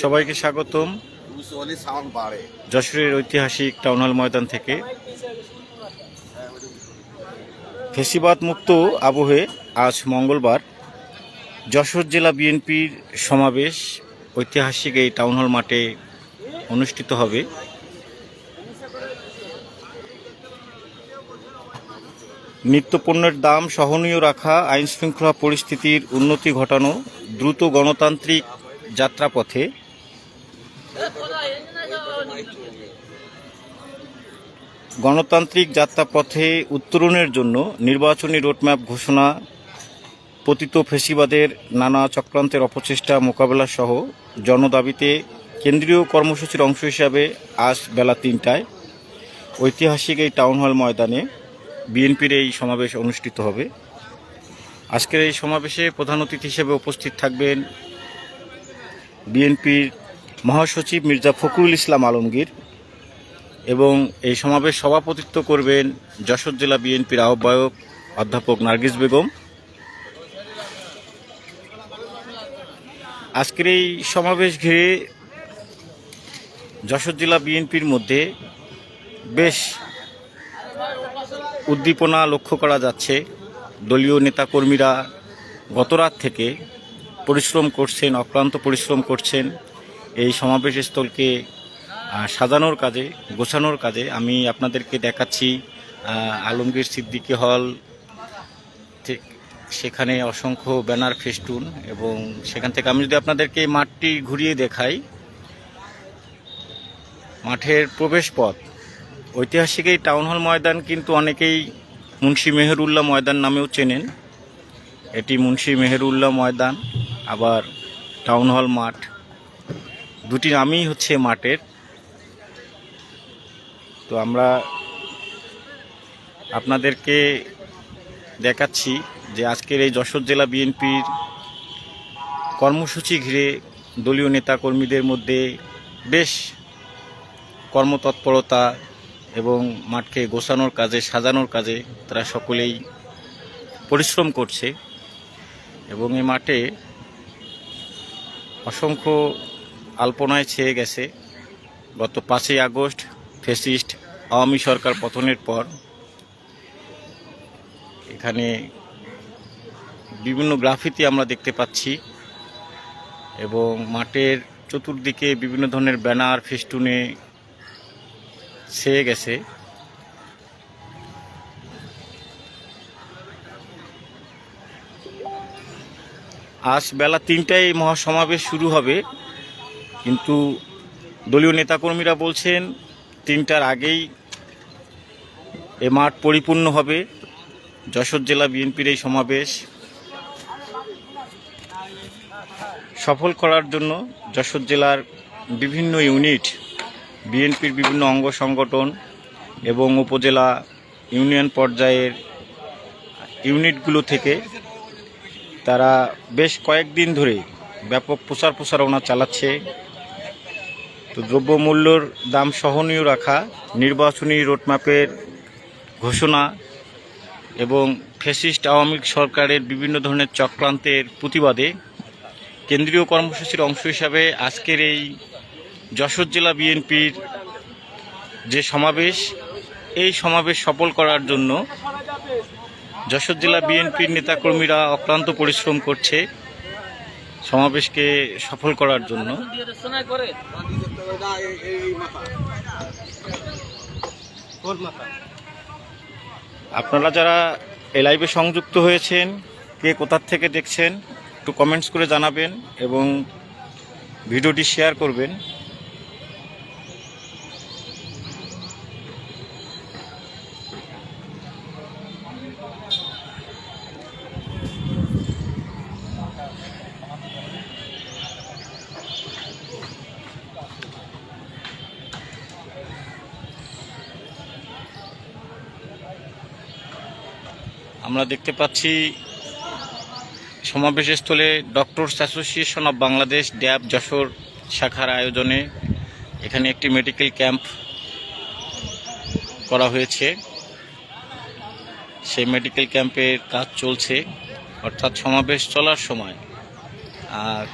সবাইকে স্বাগতম। যশোরের ঐতিহাসিক টাউনাল ময়দান থেকে। ফেসিবাদ মুক্ত আবহে আজ মঙ্গলবার যশোর জেলা বিএনপির সমাবেশ ঐতিহাসিক এই টাউন হল মাঠে অনুষ্ঠিত হবে। নিত্যপণ্যের দাম সহনীয় রাখা আইন শৃঙ্খলা পরিস্থিতির উন্নতি ঘটানো, দ্রুত গণতান্ত্রিক যাত্রাপথে। গণতান্ত্রিক যাত্রাপথে উত্তরণের জন্য নির্বাচনী রোডম্যাপ ঘোষণা, পতিত ফেসিবাদের নানা চক্রান্তের অপচেষ্টা মোকাবেলা সহ জনদাবিতে কেন্দ্রীয় কর্মসূচির অংশ হিসাবে আজ বেলা তিনটায়। ঐতিহাসিক এই টাউন হল ময়দানে বিএনপির এই সমাবেশ অনুষ্ঠিত হবে। আজকের এই সমাবেশে প্রধান অতিথি হিসেবে উপস্থিত থাকবেন বিএনপির মহাসচিব মির্জা ফখরুল ইসলাম আলমগীর এবং এই সমাবেশ সভাপতিত্ব করবেন যশোর জেলা বিএনপির আহ্বায়ক অধ্যাপক নার্গিস বেগম। আজকের এই সমাবেশ ঘিরে যশোর জেলা বিএনপির মধ্যে বেশ উদ্দীপনা লক্ষ্য করা যাচ্ছে। দলীয় নেতাকর্মীরা গতরাত থেকে পরিশ্রম করছেন, অক্লান্ত পরিশ্রম করছেন। এই সমাবেশ স্থলকে সাজানোর কাজে, গোছানোর কাজে আমি আপনাদেরকে দেখাচ্ছি আলমগীর সিদ্দিকি হল, ঠিক সেখানে অসংখ্য ব্যানার, ফেস্টুন এবং সেখান থেকে আমি যদি আপনাদেরকে মাঠটি ঘুরিয়ে দেখাই, মাঠের প্রবেশ পথ ঐতিহাসিক এই টাউন হল ময়দান কিন্তু অনেকেই মুন্সি মেহেরুল্লাহ ময়দান নামেও চেনেন। এটি মুন্সি মেহেরুল্লাহ ময়দান, আবার টাউন হল মাঠ। দুটি নামই হচ্ছে মাঠের। তো আমরা আপনাদেরকে দেখাচ্ছি যে আজকের এই যশোর জেলা বিএনপির কর্মসূচি ঘিরে দলীয় নেতাকর্মীদের মধ্যে বেশ কর্মতৎপরতা এবং মাঠকে গোছানোর কাজে, সাজানোর কাজে তারা সকলেই পরিশ্রম করছে এবং এই মাঠে অসংখ্য আলপনায় ছেয়ে গেছে। গত পাঁচই আগস্ট ফেসিস্ট আওয়ামী সরকার পতনের পর এখানে বিভিন্ন গ্রাফিতি আমরা দেখতে পাচ্ছি এবং মাঠের চতুর্দিকে বিভিন্ন ধরনের ব্যানার, ফেস্টুনে ছেয়ে গেছে। আজ বেলা তিনটায় মহাসমাবেশ শুরু হবে, কিন্তু দলীয় নেতাকর্মীরা বলছেন, তিনটার আগেই এ মাঠ পরিপূর্ণ হবে। যশোর জেলা বিএনপির এই সমাবেশ সফল করার জন্য যশোর জেলার বিভিন্ন ইউনিট বিএনপির বিভিন্ন অঙ্গ সংগঠন এবং উপজেলা ইউনিয়ন পর্যায়ের ইউনিটগুলো থেকে তারা বেশ কয়েকদিন ধরে ব্যাপক প্রচার প্রচারণা চালাচ্ছে। তো দ্রব্যমূল্যর দাম সহনীয় রাখা, নির্বাচনী রোডম্যাপের ঘোষণা এবং ফেসিস্ট আওয়ামী সরকারের বিভিন্ন ধরনের চক্রান্তের প্রতিবাদে কেন্দ্রীয় কর্মসূচির অংশ হিসাবে আজকের এই যশোর জেলা বিএনপির যে সমাবেশ, এই সমাবেশ সফল করার জন্য যশোর জেলা বিএনপির নেতাকর্মীরা অক্লান্ত পরিশ্রম করছে সমাবেশকে সফল করার জন্য। আপনারা যারা এই লাইভে সংযুক্ত হয়েছেন, কে কোথার থেকে দেখছেন, একটু কমেন্টস করে জানাবেন এবং ভিডিওটি শেয়ার করবেন। আমরা দেখতে পাচ্ছি সমাবেশস্থলে doctors association of Bangladesh, DAB, Jashore শাখার আয়োজনে এখানে একটি মেডিকেল ক্যাম্প করা হয়েছে। সেই মেডিকেল ক্যাম্পের কাজ চলছে, অর্থাৎ সমাবেশ চলার সময়।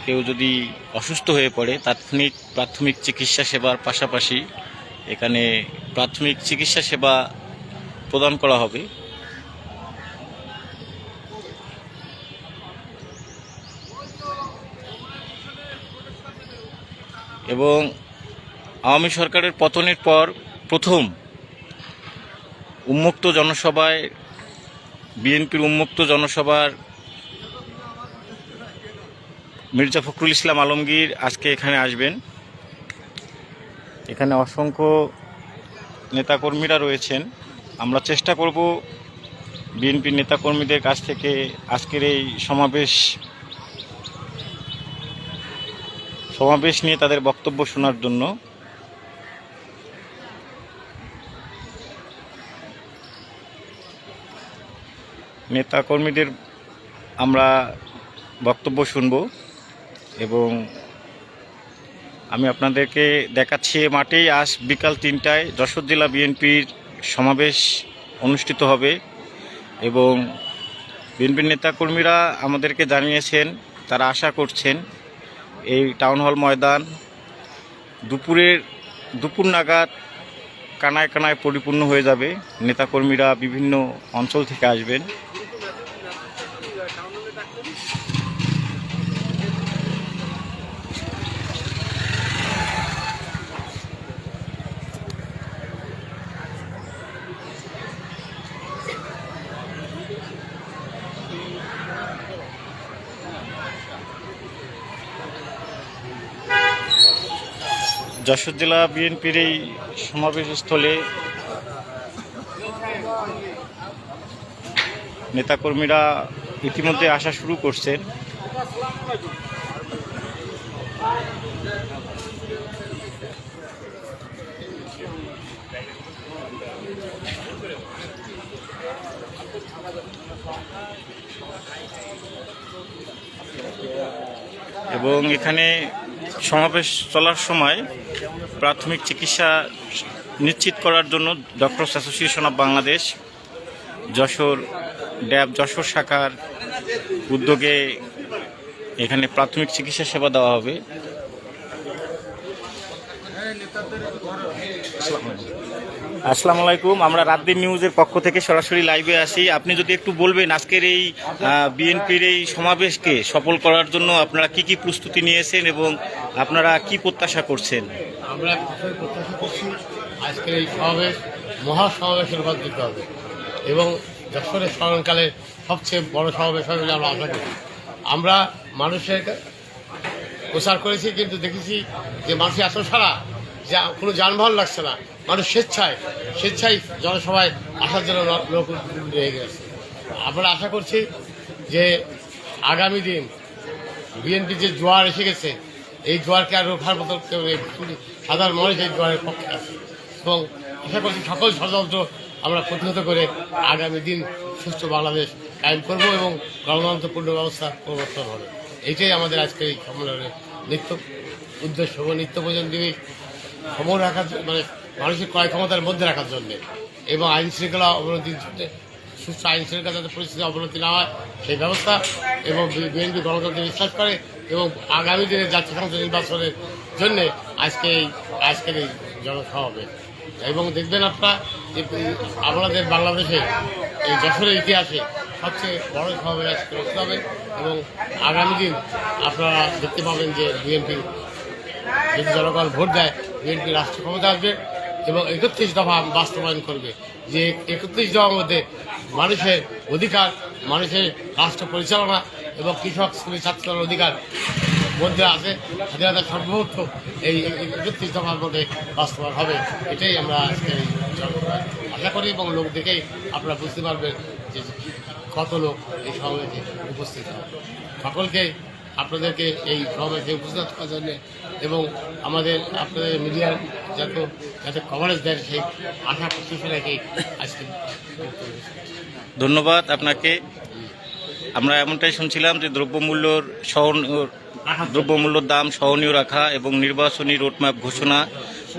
কেউ যদি অসুস্থ হয়ে পড়ে, তাৎক্ষণিক প্রাথমিক চিকিৎসা সেবার পাশাপাশি এখানে প্রাথমিক চিকিৎসা সেবা প্রদান করা হবে। এবং আওয়ামী সরকারের পতনের পর প্রথম উন্মুক্ত জনসভায়, বিএনপির উন্মুক্ত জনসভার মির্জা ফখরুল ইসলাম আলমগীর আজকে এখানে আসবেন। এখানে অসংখ্য নেতাকর্মীরা রয়েছেন। আমরা চেষ্টা করব বিএনপির নেতাকর্মীদের কাছ থেকে আজকের এই সমাবেশ সমাবেশ নিয়ে তাদের বক্তব্য শোনার জন্য। নেতাকর্মীদের আমরা বক্তব্য শুনব এবং আমি আপনাদেরকে দেখাচ্ছি মাঠেই আজ বিকাল তিনটায় যশোর জেলা বিএনপির সমাবেশ অনুষ্ঠিত হবে এবং বিএনপির নেতাকর্মীরা আমাদেরকে জানিয়েছেন, তারা আশা করছেন এই টাউন হল ময়দান, দুপুরের, দুপুর নাগাদ কানায় কানায় পরিপূর্ণ হয়ে যাবে। নেতাকর্মীরা বিভিন্ন অঞ্চল থেকে আসবেন। যশোর জেলা বিএনপির এই সমাবেশ স্থলে নেতাকর্মীরা ইতিমধ্যে আসা শুরু করছেন। এবং এখানে সমাবেশ চলার সময় প্রাথমিক চিকিৎসা নিশ্চিত করার জন্য doctors association of Bangladesh, Jashore DAB, Jashore শাখার উদ্যোগে এখানে প্রাথমিক চিকিৎসা সেবা দেওয়া হবে। আসসালামু আলাইকুম। আমরা রাতদিন নিউজের পক্ষ থেকে সরাসরি লাইভে আসি। আপনি যদি একটু বলবেন আজকের এই বিএনপির এই সমাবেশকে সফল করার জন্য আপনারা কি কি প্রস্তুতি নিয়েছেন এবং আপনারা কি প্রত্যাশা করছেন? আমরা প্রত্যাশা করছি আজকের এই সমাবেশ মহা সমাবেশে রূপান্তরিত হবে এবং যশোরের স্মরণকালে সবচেয়ে বড় সমাবেশ হবে আমরা আশা করি। আমরা মানুষের প্রচার করেছি, কিন্তু দেখেছি যে মানুষ এত সারা যে, কোনো যানবাহন লাগছে না। মানুষ স্বেচ্ছায় স্বেচ্ছায় জনসভায় আসার জন্য লোক রয়ে গেছে। আমরা আশা করছি যে আগামী দিন বিএনপি যে জোয়ার এসে গেছে, এই জোয়ারকে আর রোখার মতো। সাধারণ মানুষ এই জোয়ারের পক্ষে আছে। এবং আশা করছি সকল ষড়যন্ত্র আমরা প্রতিহত করে আগামী দিন সুস্থ বাংলাদেশ কায়েম করব এবং গণতন্ত্রপূর্ণ ব্যবস্থা প্রবর্তন হবে। এইটাই আমাদের আজকের এই সম্মেলনের নিত্য উদ্দেশ্য এবং নিত্য প্রয়োজনীয় সময় রাখার মানে মানুষের ক্রয় ক্ষমতার মধ্যে রাখার জন্যে। এবং আইন শৃঙ্খলা অবনতির সুস্থ আইন শৃঙ্খলা যাতে পরিস্থিতি অবনতি না হয়, সেই ব্যবস্থা এবং বিএনপি গণতন্ত্রে বিশ্বাস করে এবং আগামী দিনে জাতীয় সংসদ নির্বাচনের জন্য আজকে এই আজকের এই জনসভা হবে। এবং দেখবেন আপনারা যে আমাদের বাংলাদেশে এই যশোরের ইতিহাসে সবচেয়ে বড় সমাবেশ করতে হবে এবং আগামী দিন আপনারা দেখতে পাবেন যে বিএনপি যদি জনগণ ভোট দেয় বিএনপি রাষ্ট্র ক্ষমতা আসবে এবং একত্রিশ দফা বাস্তবায়ন করবে। যে একত্রিশ দফার মধ্যে মানুষের অধিকার, মানুষের রাষ্ট্র পরিচালনা এবং কৃষক শ্রমিক ছাত্রের অধিকার মধ্যে আছে, স্বাধীনতা সর্বভৌত এই একত্রিশ দফার মধ্যে বাস্তবায়ন হবে। এটাই আমরা আজকে আশা করি এবং লোক দেখেই আপনারা বুঝতে পারবেন যে কত লোক এই সমাবেশে উপস্থিত হবে। সকলকে আপনাদেরকে এই সমাবেশে উপস্থিত করার জন্য এবং আমাদের আপনাদের মিডিয়ার যাতে যাতে কভারেজ দেন সেই আশা প্রত্যাশা রেখে আজকে। ধন্যবাদ আপনাকে আমরা এমনটাই শুনছিলাম যে দ্রব্যমূল্যর সহনীয় দ্রব্যমূল্যর দাম সহনীয় রাখা এবং নির্বাচনী রোডম্যাপ ঘোষণা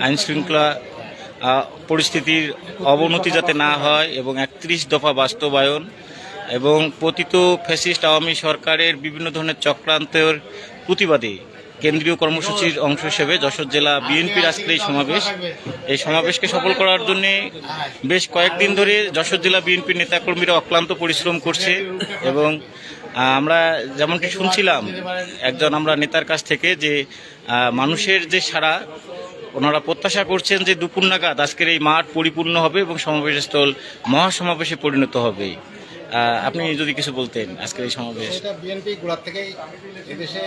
আইন শৃঙ্খলা পরিস্থিতির অবনতি যাতে না হয় এবং একত্রিশ দফা বাস্তবায়ন এবং পতিত ফ্যাসিস্ট আওয়ামী সরকারের বিভিন্ন ধরনের চক্রান্তের প্রতিবাদে কেন্দ্রীয় কর্মসূচির অংশ হিসেবে যশোর জেলা বিএনপির আজকের এই সমাবেশ। এই সমাবেশকে সফল করার জন্য বেশ কয়েকদিন ধরে যশোর জেলা বিএনপির নেতাকর্মীরা অক্লান্ত পরিশ্রম করছে এবং আমরা যেমনটি শুনছিলাম, একজন আমরা নেতার কাছ থেকে যে মানুষের যে সারা ওনারা প্রত্যাশা করছেন যে দুপুর নাগাদ আজকের এই মাঠ পরিপূর্ণ হবে এবং সমাবেশস্থল মহাসমাবেশে পরিণত হবে। আপনি যদি কিছু বলতেন আজকের এই সমাবেশ। এটা বিএনপি গোড়ার থেকেই এদেশে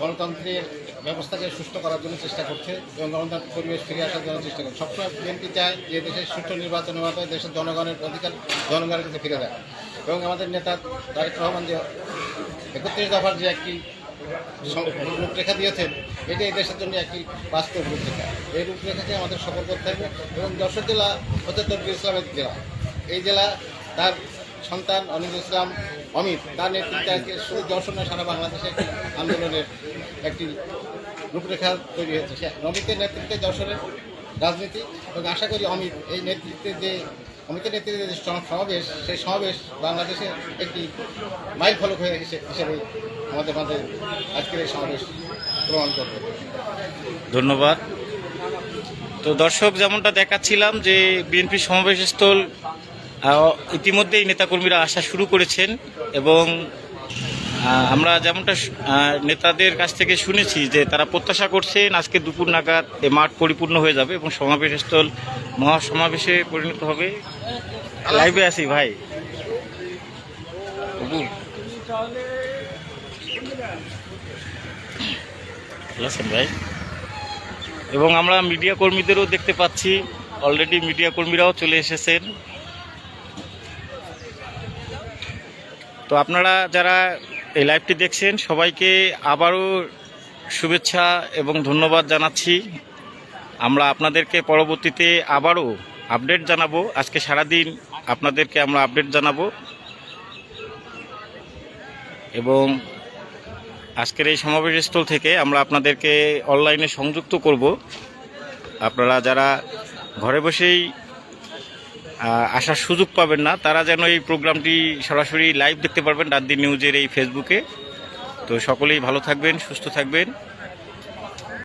গণতন্ত্রের ব্যবস্থাকে সুস্থ করার জন্য চেষ্টা করছে এবং গণতান্ত্রিক পরিবেশ ফিরে আসার জন্য চেষ্টা করছে। সবসময় বিএনপি চায় যে দেশের সুষ্ঠু নির্বাচনের মাধ্যমে দেশের জনগণের অধিকার, জনগণের কাছে ফিরে দেয় এবং আমাদের নেতা তারেক রহমান যে একত্রিশ দফার যে একটি রূপরেখা দিয়েছেন, এটা এই দেশের জন্য একটি বাস্তব রূপরেখা। এই রূপরেখাকে আমাদের সফল করতে হবে। এবং যশোর জেলা হচ্ছে তরফি ইসলামের জেলা, এই জেলা তার সন্তান অনিল ইসলাম অমিত, তার নেতৃত্বে আজকে শুধু সারা বাংলাদেশে একটি আন্দোলনের একটি রূপরেখা তৈরি হয়েছে। সে অমিতের নেতৃত্বে যশোরের রাজনীতি এবং আশা করি অমিত এই নেতৃত্বে যে, অমিতের নেতৃত্বে যে সমাবেশ, সেই সমাবেশ বাংলাদেশে একটি মাইল ফলক হয়ে হিসে- হিসেবে আমাদের মাঝে আজকের এই সমাবেশ প্রমাণ করবে। ধন্যবাদ। তো দর্শক, যেমনটা দেখাচ্ছিলাম যে বিএনপি সমাবেশস্থল ইতিমধ্যেই নেতাকর্মীরা আসা শুরু করেছেন এবং আমরা যেমনটা নেতাদের কাছ থেকে শুনেছি যে তারা প্রত্যাশা করছেন আজকে দুপুর নাগাদ এ মাঠ পরিপূর্ণ হয়ে যাবে এবং সমাবেশস্থল মহাসমাবেশে পরিণত হবে। লাইভে আছি ভাই। ভাই? এবং আমরা মিডিয়া কর্মীদেরও দেখতে পাচ্ছি। অলরেডি মিডিয়া কর্মীরাও চলে এসেছেন। তো আপনারা যারা এই লাইভটি দেখছেন, সবাইকে আবারও শুভেচ্ছা এবং ধন্যবাদ জানাচ্ছি। আমরা আপনাদেরকে পরবর্তীতে আবারও আপডেট জানাব। আজকে সারাদিন আপনাদেরকে আমরা আপডেট জানাব। এবং আজকের এই সমাবেশস্থল থেকে আমরা আপনাদেরকে অনলাইনে সংযুক্ত করব। আপনারা যারা ঘরে বসেই আসার সুযোগ পাবেন না। তারা যেন এই প্রোগ্রামটি সরাসরি লাইভ দেখতে পারবেন রাত দিন নিউজের এই ফেসবুকে তো সকলেই ভালো থাকবেন, সুস্থ থাকবেন।